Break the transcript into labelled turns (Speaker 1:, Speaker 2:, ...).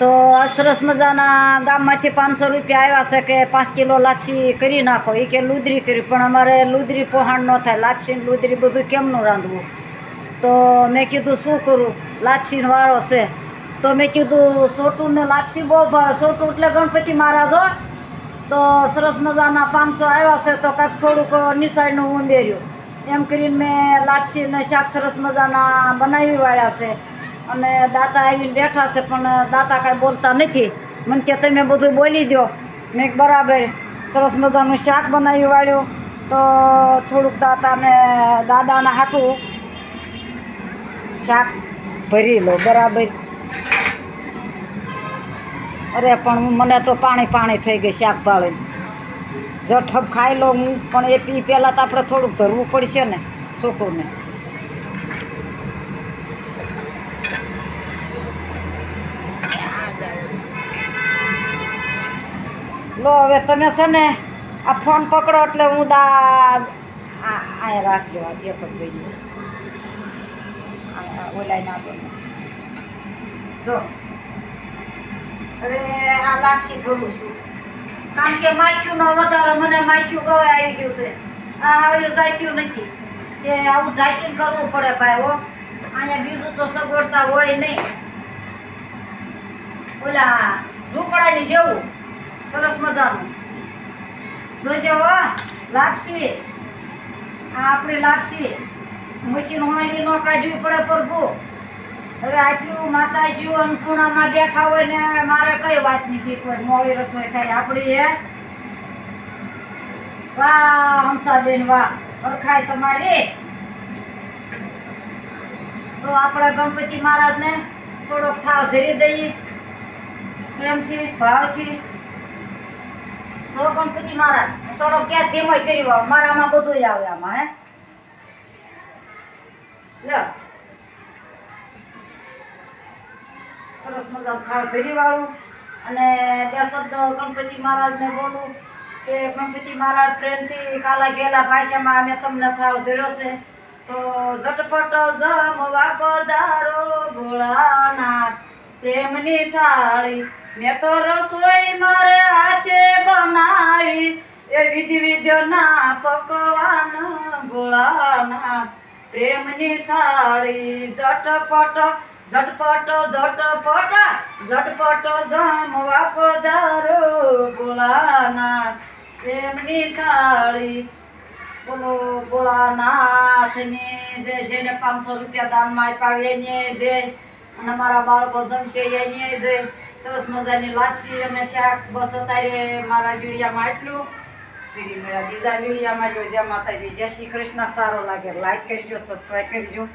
Speaker 1: તો આ સરસ મજાના ગામમાંથી પાંચસો રૂપિયા આવ્યા છે કે પાંચ કિલો લાપસી કરી નાખો. એ કે લુદરી કરી પણ અમારે લુદરી પોહાણ ન થાય. લાપસી લુદરી બધું કેમનું રાંધવું? તો મેં કીધું, શું કરું? લાપસીનો વારો છે. તો મેં કીધું, સોટું ને લાપસી બહુ ભાવે સોટું એટલે ગણપતિ મહારાજ હો. તો સરસ મજાના પાંચસો આવ્યા છે, તો કાંઈક થોડુંક નિશાળનું ઉંદેર્યું એમ કરીને મેં લાપસી ને શાક સરસ મજાના બનાવી વાળ્યા છે. અને દાતા આવીને બેઠા છે, પણ દાતા કાંઈ બોલતા નથી. મને કે તમે બધું બોલી દો મેં બરાબર, સરસ મજાનું શાક બનાવી વાળ્યું. તો થોડુંક દાતાને દાદાને હાટું શાક ભરી લો, બરાબર. અરે, પણ મને તો પાણી પાણી થઈ ગઈ શાક ભાવે જઠબ ખાઈ લો હું, પણ એ પી પહેલાં તો આપણે થોડુંક ધરવું પડશે ને, છોકરુંને. લો, હવે તમે છે ને આ ફોન પકડો એટલે હું દા આ રાખજો એક જ જોઈએ ઓલાઈ નાખો. જો. હવે આ લાપસી ભરું છું. કારણ કે માચ્યું નો વધારે મને માચ્યું ગવે આવી ગયું છે. આ આવ્યું જાચ્યું નથી. કે આવું જાચીને કરવું પડે ભાઈ, હો. અહીંયા બીજું તો સગવડતા હોય નહીં. ઓલા ઝૂંપડાની જેવું. સરસ મજાનું જોજો હો લાપસી આ આપણે લાપસી મશીન હોણી ન કાઢવી પડે પરગું હવે આટલું માતાજી અન્નપૂર્ણામાં બેઠા હોય ને મારે કઈ વાતની બીક હોય મોડી રસોઈ થાય આપણી એ વાહ હંસાબેન વાહ ઓળખાય તમારી તો આપણે ગણપતિ મહારાજને થોડોક થાવ ધરી દઈએ. પ્રેમથી, ભાવથી. તો ગણપતિ મહારાજ થોડોક ક્યાં ધીમો કરી મારામાં બધું આવે આમાં, હે? લ્યો સરસ મજાનું ખાવ વાળું અને બે શબ્દ ગણપતિ મહારાજને બોલું કે ગણપતિ મહારાજ પ્રેમથી કાલા ગેલા ભાષામાં અમે તમને થાળ ધર્યો છે. તો ઝટપટ જમવા પધારો ભોળાનાથ પ્રેમની થાળી. મેં તો રસોઈ મારે હાથે બનાવી. એ વિધિ વિધિના પકવાન ગોળાના. પ્રેમની થાળી. ઝટપટ ઝટપટ ઝટપટ ઝટપટ જમવા પધારો ભોળાનાથ પ્રેમની થાળી. બોલો ભોળાનાથની જે, જેને પાંચસો રૂપિયા દાનમાં આપ્યા, એને જે અને મારા બાળકો જમશે એને જે સરસ મજાની લાચી અને શાક. બસ અત્યારે મારા વીડિયામાં એટલું બીજા વીડિયામાં જો જય માતાજી જય શ્રી કૃષ્ણ. સારો લાગે લાઈક કરજો સબસ્ક્રાઈબ કરજો.